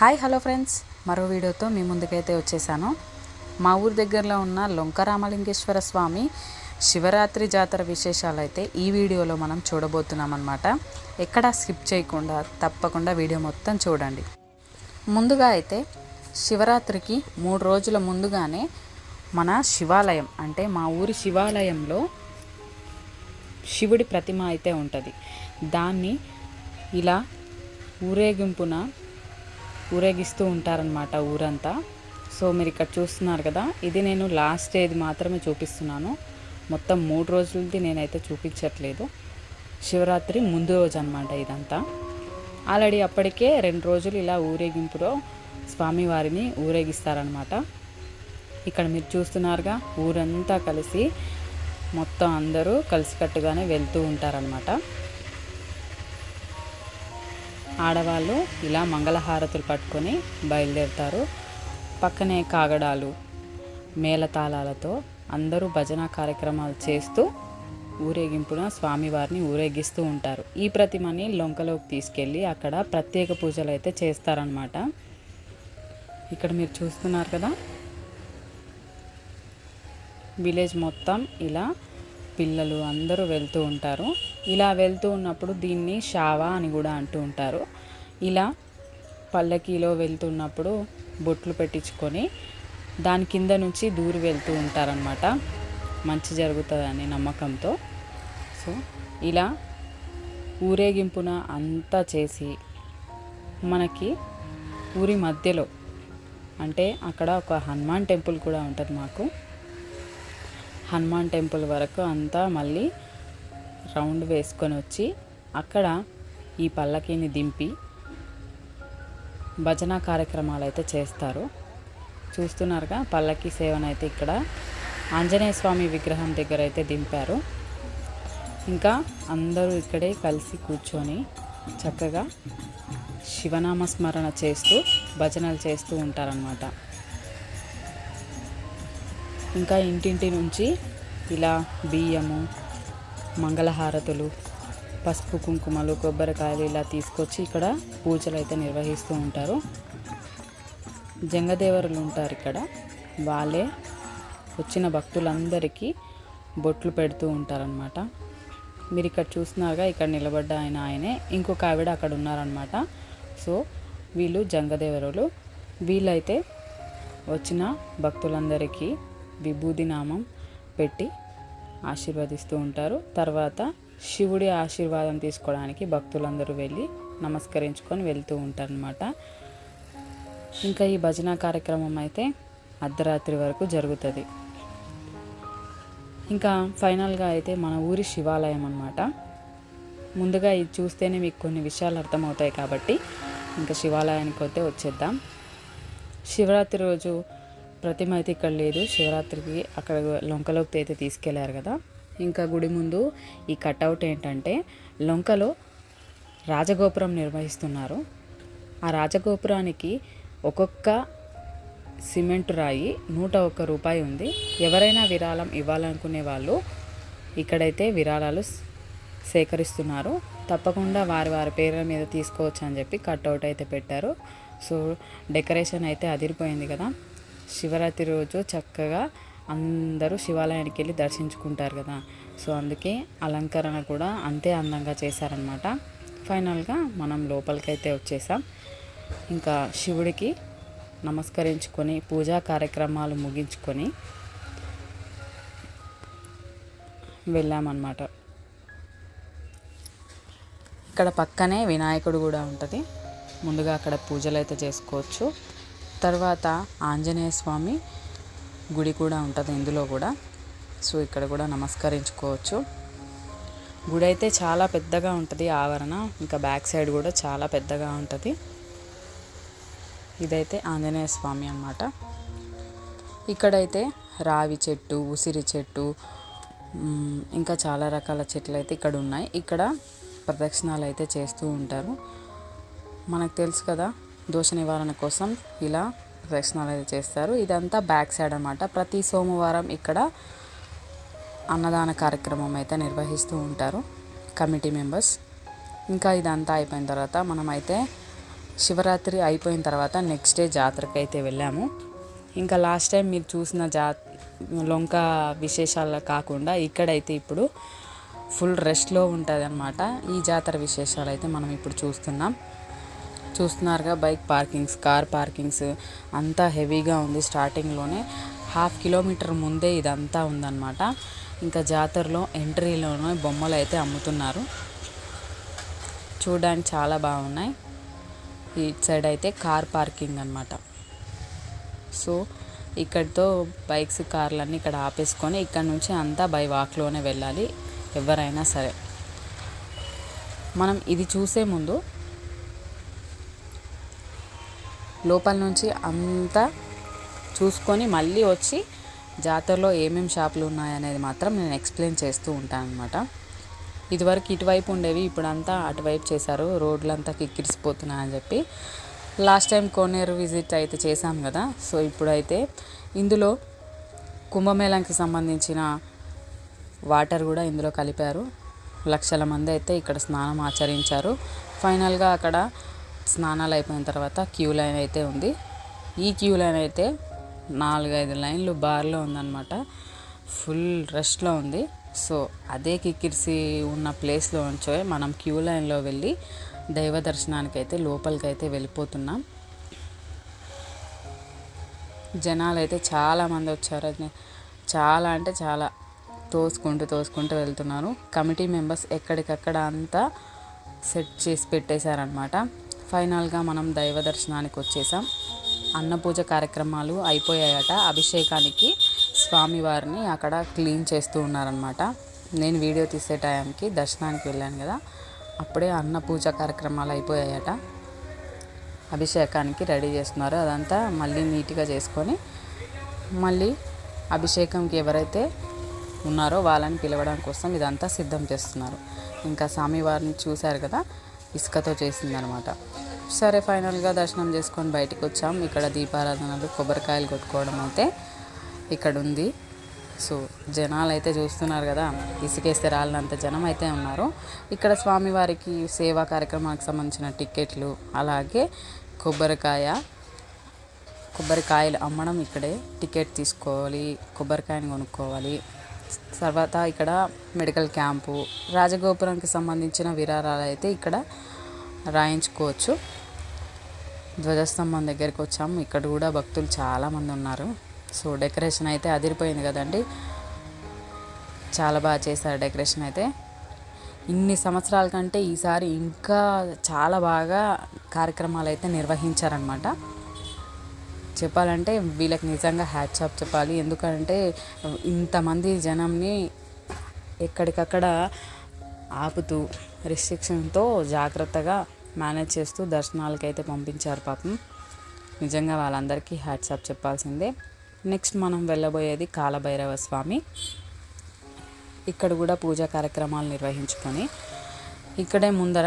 Hi hello friends. మరో వీడియోతో మీ ముందుకైతే వచ్చేసాను. మా ఊరి దగ్గరలో ఉన్న లొంక రామలింగేశ్వర స్వామి శివరాత్రి జాతర విశేషాలు అయితే ఈ వీడియోలో మనం చూడబోతున్నాం అనమాట ఎక్కడా స్కిప్ చేయకుండా తప్పకుండా వీడియో మొత్తం చూడండి. ముందుగా అయితే శివరాత్రికి మూడు రోజుల ముందుగానే మన శివాలయం అంటే మా ఊరి శివాలయంలో శివుడి ప్రతిమ అయితే ఉంటుంది. దాన్ని ఇలా ఊరేగింపున ఊరేగిస్తూ ఉంటారనమాట ఊరంతా. సో మీరు ఇక్కడ చూస్తున్నారు కదా ఇది నేను లాస్ట్ డేది మాత్రమే చూపిస్తున్నాను. మొత్తం మూడు రోజులది నేనైతే చూపించట్లేదు. శివరాత్రి ముందు రోజు అనమాట ఇదంతా. ఆల్రెడీ అప్పటికే రెండు రోజులు ఇలా ఊరేగింపులో స్వామివారిని ఊరేగిస్తారనమాట ఇక్కడ మీరు చూస్తున్నారుగా ఊరంతా కలిసి మొత్తం అందరూ కలిసికట్టుగానే వెళ్తూ ఉంటారనమాట ఆడవాళ్ళు ఇలా మంగళహారతులు పట్టుకొని బయలుదేరుతారు. పక్కనే కాగడాలు మేళతాళాలతో అందరూ భజన కార్యక్రమాలు చేస్తూ ఊరేగింపున స్వామివారిని ఊరేగిస్తూ ఉంటారు. ఈ ప్రతిమని లొంకలోకి తీసుకెళ్ళి అక్కడ ప్రత్యేక పూజలు అయితే చేస్తారనమాట ఇక్కడ మీరు చూస్తున్నారు కదా? విలేజ్ మొత్తం ఇలా పిల్లలు అందరూ వెళ్తూ ఉంటారు. ఇలా వెళ్తూ ఉన్నప్పుడు దీన్ని షావా అని కూడా అంటూ ఉంటారు. ఇలా పల్లకీలో వెళ్తున్నప్పుడు బొట్లు పెట్టించుకొని దాని కింద నుంచి దూరి వెళ్తూ ఉంటారనమాట మంచి జరుగుతుందనే నమ్మకంతో. సో ఇలా ఊరేగింపున అంతా చేసి మనకి ఊరి మధ్యలో అంటే అక్కడ ఒక హనుమాన్ టెంపుల్ కూడా ఉంటుంది మాకు. హనుమాన్ టెంపుల్ వరకు అంతా మళ్ళీ రౌండ్ వేసుకొని వచ్చి అక్కడ ఈ పల్లకీని దింపి భజన కార్యక్రమాలు అయితే చేస్తారు. చూస్తున్నారుగా పల్లకి సేవనైతే ఇక్కడ ఆంజనేయ స్వామి విగ్రహం దగ్గర అయితే దింపారు. ఇంకా అందరూ ఇక్కడే కలిసి కూర్చొని చక్కగా శివనామ స్మరణ చేస్తూ భజనలు చేస్తూ ఉంటారనమాట ఇంకా ఇంటింటి నుంచి ఇలా బియ్యము మంగళహారతులు పసుపు కుంకుమలు కొబ్బరికాయలు ఇలా తీసుకొచ్చి ఇక్కడ పూజలు అయితే నిర్వహిస్తూ ఉంటారు. జంగదేవరులు ఉంటారు ఇక్కడ. వాళ్ళే వచ్చిన భక్తులందరికీ బొట్లు పెడుతూ ఉంటారనమాట మీరు ఇక్కడ చూస్తున్నారుగా ఇక్కడ నిలబడ్డ ఆయన ఆయనే. ఇంకొక ఆవిడ అక్కడ ఉన్నారనమాట సో వీళ్ళు జంగదేవరులు. వీళ్ళైతే వచ్చిన భక్తులందరికీ విభూది నామం పెట్టి ఆశీర్వదిస్తూ ఉంటారు. తర్వాత శివుడి ఆశీర్వాదం తీసుకోవడానికి భక్తులందరూ వెళ్ళి నమస్కరించుకొని వెళ్తూ ఉంటారనమాట ఇంకా ఈ భజన కార్యక్రమం అయితే అర్ధరాత్రి వరకు జరుగుతుంది. ఇంకా ఫైనల్గా అయితే మన ఊరి శివాలయం అనమాట ముందుగా ఇది చూస్తేనే మీకు కొన్ని విషయాలు అర్థమవుతాయి కాబట్టి ఇంకా శివాలయానికి వస్తే వచ్చేద్దాం. శివరాత్రి రోజు ప్రతిమ అయితే ఇక్కడ లేదు. శివరాత్రికి అక్కడ లొంకలోకి అయితే తీసుకెళ్ళారు కదా. ఇంకా గుడి ముందు ఈ కట్అవుట్ ఏంటంటే లొంకలో రాజగోపురం నిర్వహిస్తున్నారు. ఆ రాజగోపురానికి ఒక్కొక్క సిమెంట్ రాయి నూట ఒక్క రూపాయి ఉంది. ఎవరైనా విరాళం ఇవ్వాలనుకునే వాళ్ళు ఇక్కడైతే విరాళాలు సేకరిస్తున్నారు. తప్పకుండా వారి వారి పేర్ల మీద తీసుకోవచ్చు అని చెప్పి కట్అవుట్ అయితే పెట్టారు. సో డెకరేషన్ అయితే అదిరిపోయింది కదా. శివరాత్రి రోజు చక్కగా అందరూ శివాలయానికి వెళ్ళి దర్శించుకుంటారు కదా. సో అందుకే అలంకరణ కూడా అంతే అందంగా చేశారనమాట ఫైనల్గా మనం లోపలికైతే వచ్చేసాం. ఇంకా శివుడికి నమస్కరించుకొని పూజా కార్యక్రమాలు ముగించుకొని వెళ్ళామన్నమాట. ఇక్కడ పక్కనే వినాయకుడు కూడా ఉంటుంది. ముందుగా అక్కడ పూజలు అయితే చేసుకోవచ్చు. తర్వాత ఆంజనేయ స్వామి గుడి కూడా ఉంటుంది ఇందులో కూడా. సో ఇక్కడ కూడా నమస్కరించుకోవచ్చు. గుడి అయితే చాలా పెద్దగా ఉంటుంది ఆవరణ ఇంకా బ్యాక్ సైడ్ కూడా చాలా పెద్దగా ఉంటుంది. ఇదైతే ఆంజనేయ స్వామి అన్నమాట. ఇక్కడైతే రావి చెట్టు ఉసిరి చెట్టు ఇంకా చాలా రకాల చెట్లు అయితే ఇక్కడ ఉన్నాయి. ఇక్కడ ప్రదక్షిణాలు అయితే చేస్తూ ఉంటారు. మనకు తెలుసు కదా దోష నివారణ కోసం ఇలా ప్రదక్షిణాలు అయితే చేస్తారు. ఇదంతా బ్యాక్ సైడ్ అనమాట ప్రతి సోమవారం ఇక్కడ అన్నదాన కార్యక్రమం అయితే నిర్వహిస్తూ ఉంటారు కమిటీ మెంబర్స్. ఇంకా ఇదంతా అయిపోయిన తర్వాత మనమైతే శివరాత్రి అయిపోయిన తర్వాత నెక్స్ట్ డే జాతరకు అయితే వెళ్ళాము. ఇంకా లాస్ట్ టైం మీరు చూసిన జా లొంక విశేషాలు కాకుండా ఇక్కడైతే ఇప్పుడు ఫుల్ రెస్ట్లో ఉంటుంది అనమాట ఈ జాతర విశేషాలు అయితే మనం ఇప్పుడు చూస్తున్నాం. చూస్తున్నారుగా బైక్ పార్కింగ్స్ కార్ పార్కింగ్స్ అంతా హెవీగా ఉంది స్టార్టింగ్లోనే. హాఫ్ కిలోమీటర్ ముందే ఇదంతా ఉందన్నమాట. ఇంకా జాతరలో ఎంట్రీలోనే బొమ్మలు అయితే అమ్ముతున్నారు. చూడడానికి చాలా బాగున్నాయి. ఈ సైడ్ అయితే కార్ పార్కింగ్ అనమాట సో ఇక్కడితో బైక్స్ కార్లన్నీ ఇక్కడ ఆపేసుకొని ఇక్కడ నుంచి అంతా బై వాక్లోనే వెళ్ళాలి ఎవరైనా సరే. మనం ఇది చూసే ముందు లోపల నుంచి అంతా చూసుకొని మళ్ళీ వచ్చి జాతరలో ఏమేమి షాపులు ఉన్నాయనేది మాత్రం నేను ఎక్స్ప్లెయిన్ చేస్తూ ఉంటాను అనమాట ఇదివరకు ఇటువైపు ఉండేవి ఇప్పుడంతా అటువైపు చేశారు. రోడ్లంతా కిక్కిరిసిపోతున్నాయని చెప్పి లాస్ట్ టైం కోనేరు విజిట్ అయితే చేశాం కదా. సో ఇప్పుడైతే ఇందులో కుంభమేళంకి సంబంధించిన వాటర్ కూడా ఇందులో కలిపారు. లక్షల మంది అయితే ఇక్కడ స్నానం ఆచరించారు. ఫైనల్గా అక్కడ స్నానాలు అయిపోయిన తర్వాత క్యూ లైన్ అయితే ఉంది. ఈ క్యూ లైన్ అయితే నాలుగైదు లైన్లు బార్లో ఉందన్నమాట. ఫుల్ రష్లో ఉంది. సో అదే కిక్కిరిసి ఉన్న ప్లేస్లో ఉంచో మనం క్యూ లైన్లో వెళ్ళి దైవ దర్శనానికి అయితే లోపలికి అయితే వెళ్ళిపోతున్నాం. జనాలు అయితే చాలామంది వచ్చారు. అది చాలా అంటే చాలా తోసుకుంటూ తోసుకుంటూ వెళ్తున్నారు. కమిటీ మెంబర్స్ ఎక్కడికక్కడ అంతా సెట్ చేసి పెట్టేశారనమాట ఫైనల్గా మనం దైవ దర్శనానికి వచ్చేసాం. అన్నపూజ కార్యక్రమాలు అయిపోయాయట. అభిషేకానికి స్వామివారిని అక్కడ క్లీన్ చేస్తూ ఉన్నారనమాట నేను వీడియో తీసే టైంకి దర్శనానికి వెళ్ళాను కదా అప్పుడే అన్నపూజ కార్యక్రమాలు అయిపోయాయట. అభిషేకానికి రెడీ చేస్తున్నారు. అదంతా మళ్ళీ నీట్గా చేసుకొని మళ్ళీ అభిషేకంకి ఎవరైతే ఉన్నారో వాళ్ళని పిలవడం కోసం ఇదంతా సిద్ధం చేస్తున్నారు. ఇంకా స్వామివారిని చూశారు కదా ఇసుకతో చేసిందనమాట. సరే ఫైనల్గా దర్శనం చేసుకొని బయటికి వచ్చాం. ఇక్కడ దీపారాధనలు కొబ్బరికాయలు కొట్టుకోవడం అయితే ఇక్కడ ఉంది సో జనాలు అయితే చూస్తున్నారు కదా ఇసుకేస్తే రాళ్ళంత జనం అయితే ఉన్నారు. ఇక్కడ స్వామివారికి సేవా కార్యక్రమానికి సంబంధించిన టికెట్లు అలాగే కొబ్బరికాయ కొబ్బరికాయలు అమ్మడం ఇక్కడే. టికెట్ తీసుకోవాలి కొబ్బరికాయని కొనుక్కోవాలి. తర్వాత ఇక్కడ మెడికల్ క్యాంపు రాజగోపురానికి సంబంధించిన విరారాలు అయితే ఇక్కడ రాయించుకోవచ్చు. ధ్వజస్తంభం దగ్గరికి వచ్చాము. ఇక్కడ కూడా భక్తులు చాలామంది ఉన్నారు. సో డెకరేషన్ అయితే అదిరిపోయింది కదండి. చాలా బాగా చేశారు డెకరేషన్ అయితే. ఇన్ని సంవత్సరాల కంటే ఈసారి ఇంకా చాలా బాగా కార్యక్రమాలు అయితే నిర్వహించారనమాట చెప్పాలంటే వీళ్ళకి నిజంగా హ్యాట్సాప్ చెప్పాలి. ఎందుకంటే ఇంతమంది జనంని ఎక్కడికక్కడ ఆపుతూ రిస్ట్రిక్షన్తో జాగ్రత్తగా మేనేజ్ చేస్తూ దర్శనాలకైతే పంపించారు పాపం. నిజంగా వాళ్ళందరికీ హ్యాట్సాప్ చెప్పాల్సిందే. నెక్స్ట్ మనం వెళ్ళబోయేది కాలభైరవ స్వామి. ఇక్కడ కూడా పూజా కార్యక్రమాలు నిర్వహించుకొని ఇక్కడే ముందర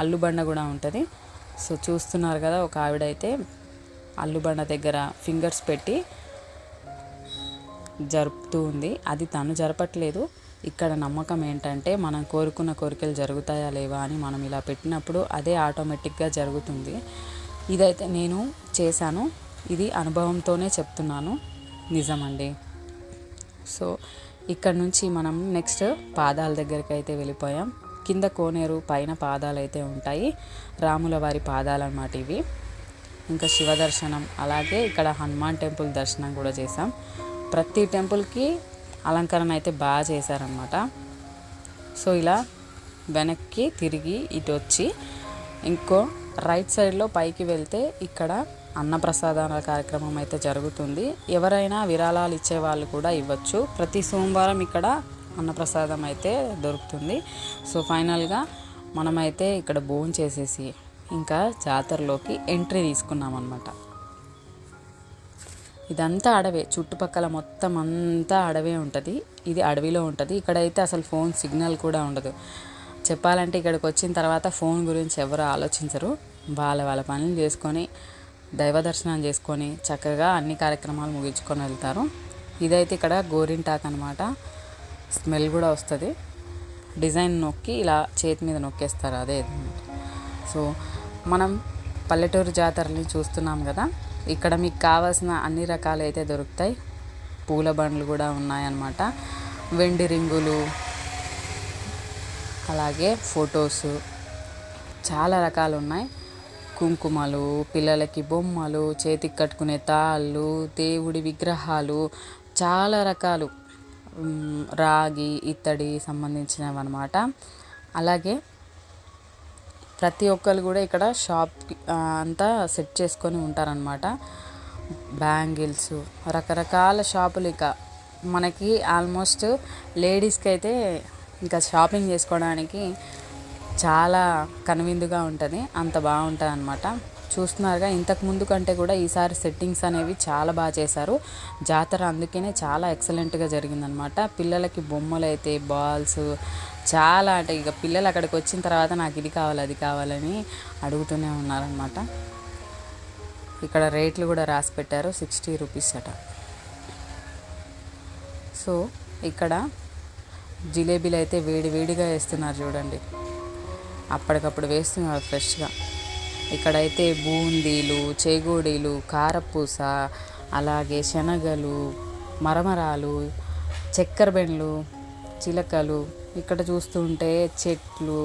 అల్లుబండ కూడా ఉంటుంది. సో చూస్తున్నారు కదా ఒక ఆవిడ అయితే అల్లుబండ దగ్గర ఫింగర్స్ పెట్టి జరుపుతూ ఉంది. అది తను జరపట్లేదు. ఇక్కడ నమ్మకం ఏంటంటే మనం కోరుకున్న కోరికలు జరుగుతాయా లేవా అని మనం ఇలా పెట్టినప్పుడు అదే ఆటోమేటిక్గా జరుగుతుంది. ఇదైతే నేను చేశాను. ఇది అనుభవంతోనే చెప్తున్నాను. నిజమండి. సో ఇక్కడ నుంచి మనం నెక్స్ట్ పాదాల దగ్గరికి అయితే వెళ్ళిపోయాం. కింద కోనేరు పైన పాదాలు అయితే ఉంటాయి. రాముల వారి పాదాలు అన్నమాట ఇవి. ఇంకా శివ దర్శనం అలాగే ఇక్కడ హనుమాన్ టెంపుల్ దర్శనం కూడా చేసాం ప్రతి టెంపుల్కి అలంకరణ అయితే బాగా చేశారనమాట సో ఇలా వెనక్కి తిరిగి ఇటు వచ్చి ఇంకో రైట్ సైడ్లో పైకి వెళ్తే ఇక్కడ అన్నప్రసాదాల కార్యక్రమం అయితే జరుగుతుంది. ఎవరైనా విరాళాలు ఇచ్చే వాళ్ళు కూడా ఇవ్వచ్చు. ప్రతి సోమవారం ఇక్కడ అన్నప్రసాదం అయితే దొరుకుతుంది. సో ఫైనల్గా మనమైతే ఇక్కడ భోజనం చేసేసి ఇంకా జాతరలోకి ఎంట్రీ తీసుకున్నాం అనమాట ఇదంతా అడవే చుట్టుపక్కల మొత్తం అంతా అడవే ఉంటుంది. ఇది అడవిలో ఉంటుంది. ఇక్కడైతే అసలు ఫోన్ సిగ్నల్ కూడా ఉండదు. చెప్పాలంటే ఇక్కడికి వచ్చిన తర్వాత ఫోన్ గురించి ఎవరు ఆలోచించరు. వాళ్ళ వాళ్ళ పనులు చేసుకొని దైవ దర్శనం చేసుకొని చక్కగా అన్ని కార్యక్రమాలు ముగించుకొని వెళ్తారు. ఇదైతే ఇక్కడ గోరింటాక్ అనమాట స్మెల్ కూడా వస్తుంది. డిజైన్ నొక్కి ఇలా చేతి మీద నొక్కేస్తారు అదే సో మనం పల్లెటూరు జాతరని చూస్తున్నాం కదా ఇక్కడ మీకు కావాల్సిన అన్ని రకాలు అయితే దొరుకుతాయి. పూల బండ్లు కూడా ఉన్నాయన్నమాట. వెండి రింగులు అలాగే ఫొటోస్ చాలా రకాలు ఉన్నాయి. కుంకుమలు పిల్లలకి బొమ్మలు చేతికి కట్టుకునే తాళ్ళు దేవుడి విగ్రహాలు చాలా రకాలు. రాగి ఇత్తడి సంబంధించినవి అనమాట అలాగే ప్రతి ఒక్కరు కూడా ఇక్కడ షాప్ అంతా సెట్ చేసుకొని ఉంటారనమాట బ్యాంగిల్స్ రకరకాల షాపులు ఇక. మనకి ఆల్మోస్ట్ లేడీస్కి అయితే ఇంకా షాపింగ్ చేసుకోవడానికి చాలా కనువిందుగా ఉంటుంది. అంత బాగుంటుంది అనమాట చూస్తున్నారుగా ఇంతకు ముందు కంటే కూడా ఈసారి సెట్టింగ్స్ అనేవి చాలా బాగా చేశారు. జాతర అందుకనే చాలా ఎక్సలెంట్గా జరిగిందనమాట పిల్లలకి బొమ్మలు అయితే బాల్స్ చాలా అంటే ఇక పిల్లలు అక్కడికి వచ్చిన తర్వాత నాకు ఇది కావాలి అది కావాలని అడుగుతూనే ఉన్నారనమాట ఇక్కడ రేట్లు కూడా రాసి పెట్టారు సిక్స్టీ రూపీస్ అట. సో ఇక్కడ జిలేబీలు అయితే వేడి వేడిగా వేస్తున్నారు చూడండి. అప్పటికప్పుడు వేస్తున్నారు ఫ్రెష్గా. ఇక్కడైతే బూందీలు చేగోడీలు కారపూస అలాగే శనగలు మరమరాలు చక్కెర బెండ్లు చిలకలు ఇక్కడ చూస్తుంటే చెట్లు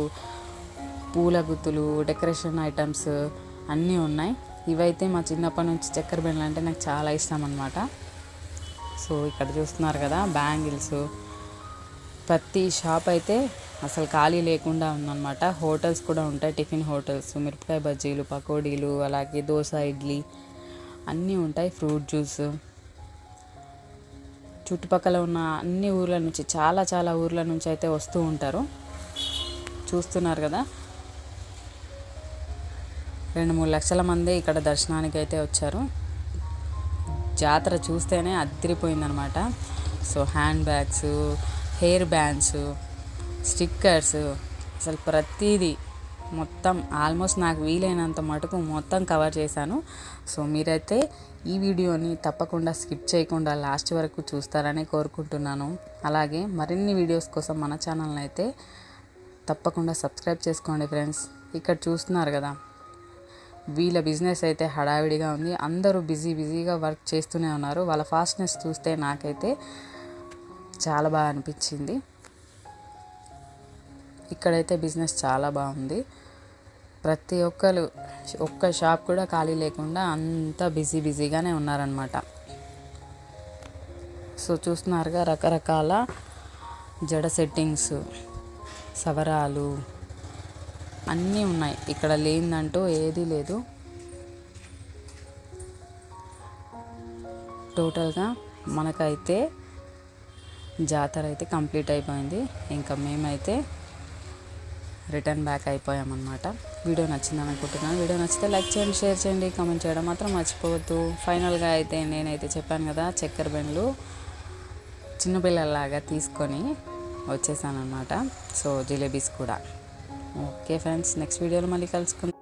పూల గుత్తులు డెకరేషన్ ఐటమ్స్ అన్నీ ఉన్నాయి. ఇవైతే మా చిన్నప్పటి నుంచి చక్కెర బెండ్లు అంటే నాకు చాలా ఇష్టం అనమాట సో ఇక్కడ చూస్తున్నారు కదా బ్యాంగిల్స్. ప్రతి షాప్ అయితే అసలు ఖాళీ లేకుండా ఉందన్నమాట. హోటల్స్ కూడా ఉంటాయి టిఫిన్ హోటల్స్. మిరపకాయ బజ్జీలు పకోడీలు అలాగే దోశ ఇడ్లీ అన్నీ ఉంటాయి ఫ్రూట్ జ్యూస్. చుట్టుపక్కల ఉన్న అన్ని ఊర్ల నుంచి చాలా చాలా ఊర్ల నుంచి అయితే వస్తూ ఉంటారు. చూస్తున్నారు కదా? రెండు మూడు లక్షల మంది ఇక్కడ దర్శనానికి అయితే వచ్చారు. జాతర చూస్తేనే అదిరిపోయిందనమాట. So hand bags hair bands stickers అసలు ప్రతిదీ మొత్తం ఆల్మోస్ట్ నాకు వీలైనంత మటుకు మొత్తం కవర్ చేశాను. సో మీరైతే ఈ వీడియోని తప్పకుండా స్కిప్ చేయకుండా లాస్ట్ వరకు చూస్తారని కోరుకుంటున్నాను. అలాగే మరిన్ని వీడియోస్ కోసం మన ఛానల్ని అయితే తప్పకుండా సబ్స్క్రైబ్ చేసుకోండి ఫ్రెండ్స్. ఇక్కడ చూస్తున్నారు కదా వీళ్ళ బిజినెస్ అయితే హడావిడిగా ఉంది. అందరూ బిజీ బిజీగా వర్క్ చేస్తూనే ఉన్నారు. వాళ్ళ ఫాస్ట్నెస్ చూస్తే నాకైతే చాలా బాగా అనిపించింది. ఇక్కడైతే బిజినెస్ చాలా బాగుంది. ప్రతి ఒక్కరు ఒక్క షాప్ కూడా ఖాళీ లేకుండా అంత బిజీ బిజీగానే ఉన్నారనమాట సో చూస్తున్నారుగా రకరకాల జడ సెట్టింగ్స్ సవరాలు అన్నీ ఉన్నాయి. ఇక్కడ లేనిదంటూ ఏదీ లేదు. టోటల్గా మనకైతే జాతర అయితే కంప్లీట్ అయిపోయింది. ఇంకా మేమైతే రిటర్న్ బ్యాక్ అయిపోయామన్నమాట. వీడియో నచ్చిందని అనుకుంటున్నాను వీడియో నచ్చితే లైక్ చేయండి షేర్ చేయండి కామెంట్ చేయడం మాత్రం మర్చిపోవద్దు. ఫైనల్గా అయితే నేనైతే చెప్పాను కదా చక్కెర బెండ్లు చిన్నపిల్లలాగా తీసుకొని వచ్చేసాను అనమాట సో జిలేబీస్ కూడా. ఓకే ఫ్రెండ్స్ నెక్స్ట్ వీడియోలో మళ్ళీ కలుసుకుందాం.